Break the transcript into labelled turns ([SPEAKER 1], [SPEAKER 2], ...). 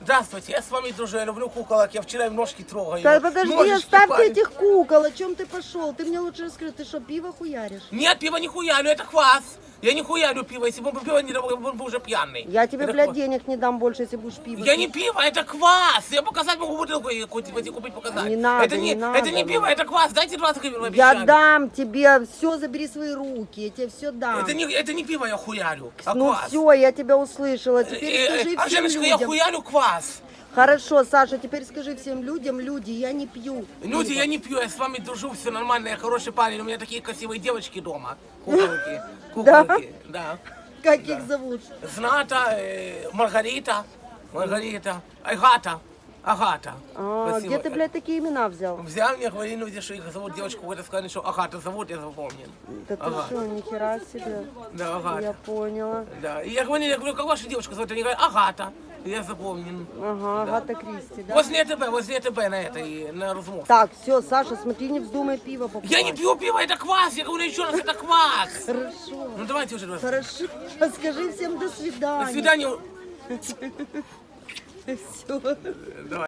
[SPEAKER 1] Здравствуйте, я с вами дружу, я люблю куколок, я вчера им ножки трогаю.
[SPEAKER 2] Да подожди,
[SPEAKER 1] Ножички
[SPEAKER 2] оставь ты
[SPEAKER 1] пали.
[SPEAKER 2] этих кукол, о чем ты пошел? Ты мне лучше расскажи, ты что, пиво хуяришь?
[SPEAKER 1] Нет, пиво не хуярю, это квас. Я не хуярю пиво, если бы он пиво не давал, он бы уже пьяный.
[SPEAKER 2] Я тебе,
[SPEAKER 1] Это
[SPEAKER 2] блядь, денег не дам больше, если будешь пиво.
[SPEAKER 1] Я
[SPEAKER 2] пить.
[SPEAKER 1] не пиво, это квас. Я показать могу бутылку пойти купить показать.
[SPEAKER 2] Не надо,
[SPEAKER 1] это не,
[SPEAKER 2] не надо,
[SPEAKER 1] это не
[SPEAKER 2] ну.
[SPEAKER 1] пиво, это квас. Дайте 20 гривен, вы
[SPEAKER 2] Я дам тебе, все забери свои руки, я тебе все дам.
[SPEAKER 1] Это не, это не пиво я хуярю, а
[SPEAKER 2] ну
[SPEAKER 1] квас.
[SPEAKER 2] все, я тебя услышала. Теперь
[SPEAKER 1] Э, э,
[SPEAKER 2] скажи
[SPEAKER 1] а,
[SPEAKER 2] всем
[SPEAKER 1] Женочка, я
[SPEAKER 2] людям.
[SPEAKER 1] хуярю квас.
[SPEAKER 2] Хорошо, Саша, теперь скажи всем людям, люди, я не пью.
[SPEAKER 1] Люди, я не пью, я с вами дружу, все нормально, я хороший парень, у меня такие красивые девочки дома. Куколки, куколки, да.
[SPEAKER 2] Как их зовут?
[SPEAKER 1] Зната, э, Маргарита, Маргарита, Агата, Агата.
[SPEAKER 2] А, где ты, блядь, такие имена взял?
[SPEAKER 1] Взял мне, говорили люди, что их зовут девочку, какой-то сказали, что Агата зовут, я запомнил.
[SPEAKER 2] Да ты
[SPEAKER 1] Ага.
[SPEAKER 2] что, нихера себе.
[SPEAKER 1] Да, Агата.
[SPEAKER 2] Я поняла.
[SPEAKER 1] Да. И я говорю, я говорю, как ваша девочка зовут? Они говорят, Агата. Я запомнил.
[SPEAKER 2] Ага, Агата Кристи, да?
[SPEAKER 1] Возле ТБ, возле ТБ на этой, на Разумов.
[SPEAKER 2] Так, все, Саша, смотри, не вздумай пиво покупать.
[SPEAKER 1] Я не пью пиво, это квас, я говорю еще раз, это квас.
[SPEAKER 2] Хорошо,
[SPEAKER 1] Ну давайте уже, до
[SPEAKER 2] хорошо. Скажи всем до свидания.
[SPEAKER 1] свидания.
[SPEAKER 2] Все.
[SPEAKER 1] Давай.